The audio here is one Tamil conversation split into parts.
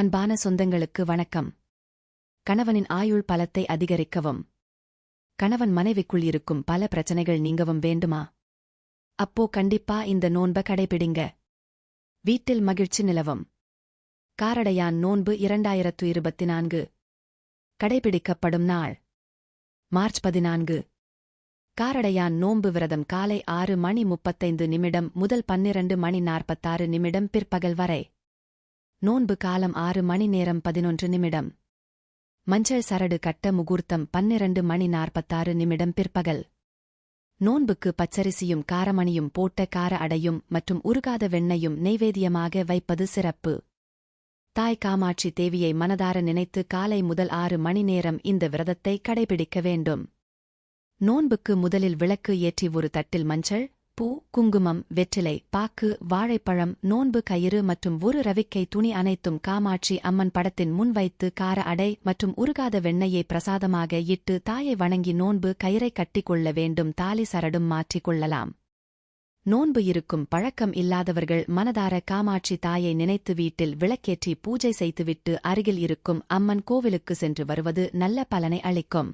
அன்பான சொந்தங்களுக்கு வணக்கம். கணவனின் ஆயுள் பலத்தை அதிகரிக்கவும். கணவன் மனைவிக்குள் இருக்கும் பல பிரச்சனைகள் நீங்கவும் வேண்டுமா? அப்போ கண்டிப்பா இந்த நோன்ப கடைபிடிங்க. வீட்டில் மகிழ்ச்சி நிலவும். காரடையான் நோன்பு இரண்டாயிரத்து இருபத்தி நான்கு. கடைபிடிக்கப்படும் நாள். மார்ச் பதினான்கு. காரடையான் நோன்பு விரதம் காலை ஆறு மணி முப்பத்தைந்து நிமிடம் முதல் பன்னிரண்டு மணி நாற்பத்தாறு நிமிடம் பிற்பகல் வரை. நோன்பு காலம் ஆறு மணி நேரம் பதினொன்று நிமிடம். மஞ்சள் சரடு கட்ட முகூர்த்தம் பன்னிரண்டு மணி நாற்பத்தாறு நிமிடம் பிற்பகல். நோன்புக்கு பச்சரிசியும் காரமணியும் போட்ட கார அடையும் மற்றும் உருகாத வெண்ணையும் நெய்வேதியமாக வைப்பது சிறப்பு. தாய் காமாட்சி தேவியை மனதார நினைத்து காலை முதல் ஆறு மணி நேரம் இந்த விரதத்தை கடைபிடிக்க வேண்டும். நோன்புக்கு முதலில் விளக்கு ஏற்றி ஒரு தட்டில் மஞ்சள் பூ குங்குமம் வெற்றிலை பாக்கு வாழைப்பழம் நோன்பு கயிறு மற்றும் ஒரு ரவிக்கை துணி அனைத்தும் காமாட்சி அம்மன் படத்தின் முன் வைத்து கார அடை மற்றும் உருகாத வெண்ணையை பிரசாதமாக இட்டு தாயை வணங்கி நோன்பு கயிறை கட்டிக்கொள்ள வேண்டும் தாலி சரடும் மாற்றிக் கொள்ளலாம். நோன்பு இருக்கும் பழக்கம் இல்லாதவர்கள் மனதார காமாட்சி தாயை நினைத்து வீட்டில் விளக்கேற்றி பூஜை செய்துவிட்டு அருகில் இருக்கும் அம்மன் கோவிலுக்கு சென்று வருவது நல்ல பலனை அளிக்கும்.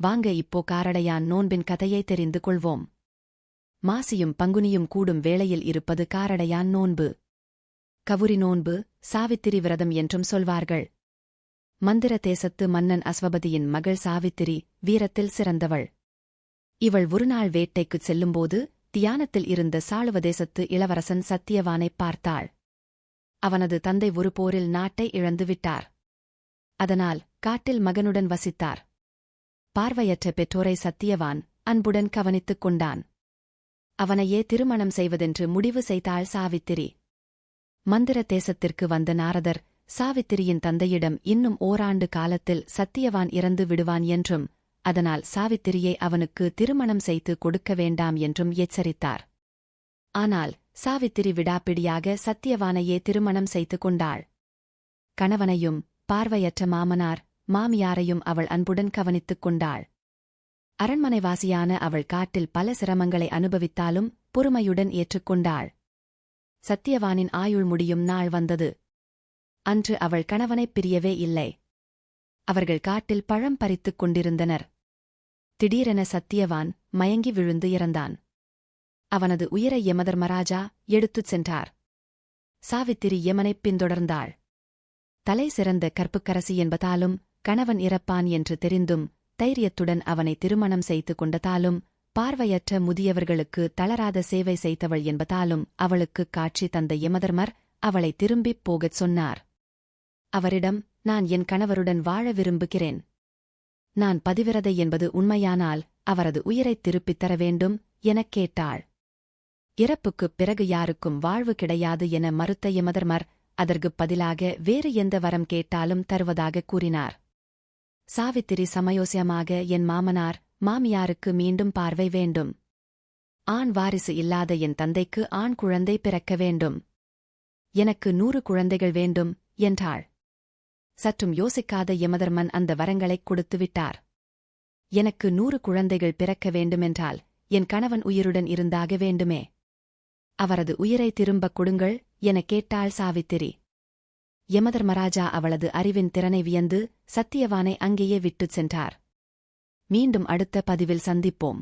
வாங்க இப்போ காரடையான் நோன்பின் கதையை தெரிந்து கொள்வோம். மாசியும் பங்குனியும் கூடும் வேளையில் இருப்பது காரடையான் நோன்பு. கவுரி நோன்பு சாவித்திரி விரதம் என்றும் சொல்வார்கள். மந்திர தேசத்து மன்னன் அஸ்வபதியின் மகள் சாவித்திரி வீரத்தில் சிறந்தவள். இவள் ஒருநாள் வேட்டைக்குச் செல்லும்போது தியானத்தில் இருந்த சாளுவதேசத்து இளவரசன் சத்தியவானைப் பார்த்தாள். அவனது தந்தை ஒரு போரில் நாட்டை இழந்து விட்டார். அதனால் காட்டில் மகனுடன் வசித்தார். பார்வையற்ற பெற்றோரை சத்தியவான் அன்புடன் கவனித்துக் கொண்டான். அவனையே திருமணம் செய்வதென்று முடிவு செய்தாள் சாவித்திரி. மந்திர தேசத்திற்கு வந்த நாரதர் சாவித்திரியின் தந்தையிடம் இன்னும் ஓராண்டு காலத்தில் சத்தியவான் இறந்து விடுவான் என்றும் அதனால் சாவித்திரியை அவனுக்கு திருமணம் செய்து கொடுக்க வேண்டாம் என்றும் எச்சரித்தார். ஆனால் சாவித்திரி விடாப்பிடியாக சத்தியவானையே திருமணம் செய்து கொண்டாள். கணவனையும் பார்வையற்ற மாமனார் மாமியாரையும் அவள் அன்புடன் கவனித்துக் கொண்டாள். அரண்மனைவாசியான அவள் காட்டில் பல சிரமங்களை அனுபவித்தாலும் பொறுமையுடன் ஏற்றுக்கொண்டாள். சத்தியவானின் ஆயுள் முடியும் நாள் வந்தது. அன்று அவள் கணவனைப் பிரியவே இல்லை. அவர்கள் காட்டில் பழம் பறித்துக் கொண்டிருந்தனர். திடீரென சத்தியவான் மயங்கி விழுந்து இறந்தான். அவனது உயிரை யமதர்மராஜா எடுத்துச் சென்றார். சாவித்திரி யமனைப் பின்தொடர்ந்தாள். தலை சிறந்த கற்புக்கரசி என்பதாலும் கணவன் இறப்பான் என்று தெரிந்தும் தைரியத்துடன் அவனை திருமணம் செய்து கொண்டதாலும் பார்வையற்ற முதியவர்களுக்கு தளராத சேவை செய்தவள் என்பதாலும் அவளுக்குக் காட்சி தந்த யமதர்மர் அவளை திரும்பிப் போகச் சொன்னார். அவரிடம் நான் என் கணவருடன் வாழ விரும்புகிறேன். நான் பதிவிரதை என்பது உண்மையானால் அவரது உயிரைத் திருப்பித் தர வேண்டும் எனக் கேட்டாள். இறப்புக்குப் பிறகு யாருக்கும் வாழ்வு கிடையாது என மறுத்த யமதர்மர் அதற்குப் பதிலாக வேறு எந்த வரம் கேட்டாலும் தருவதாகக் கூறினார். சாவித்திரி சமயோசியமாக என் மாமனார் மாமியாருக்கு மீண்டும் பார்வை வேண்டும். ஆண் வாரிசு இல்லாத என் தந்தைக்கு ஆண் குழந்தை பிறக்க வேண்டும். எனக்கு நூறு குழந்தைகள் வேண்டும் என்றாள். சற்றும் யோசிக்காத யமதர்மன் அந்த வரங்களைக் கொடுத்துவிட்டார் எனக்கு நூறு குழந்தைகள் பிறக்க வேண்டுமென்றால் என் கணவன் உயிருடன் இருந்தாக வேண்டுமே. அவரது உயிரை திரும்பக் கொடுங்கள் எனக் கேட்டாள் சாவித்திரி. யமதர்மராஜா அவளது அறிவின் திறனை வியந்து சத்தியவானை அங்கேயே விட்டுச் சென்றார். மீண்டும் அடுத்த பதிவில் சந்திப்போம்.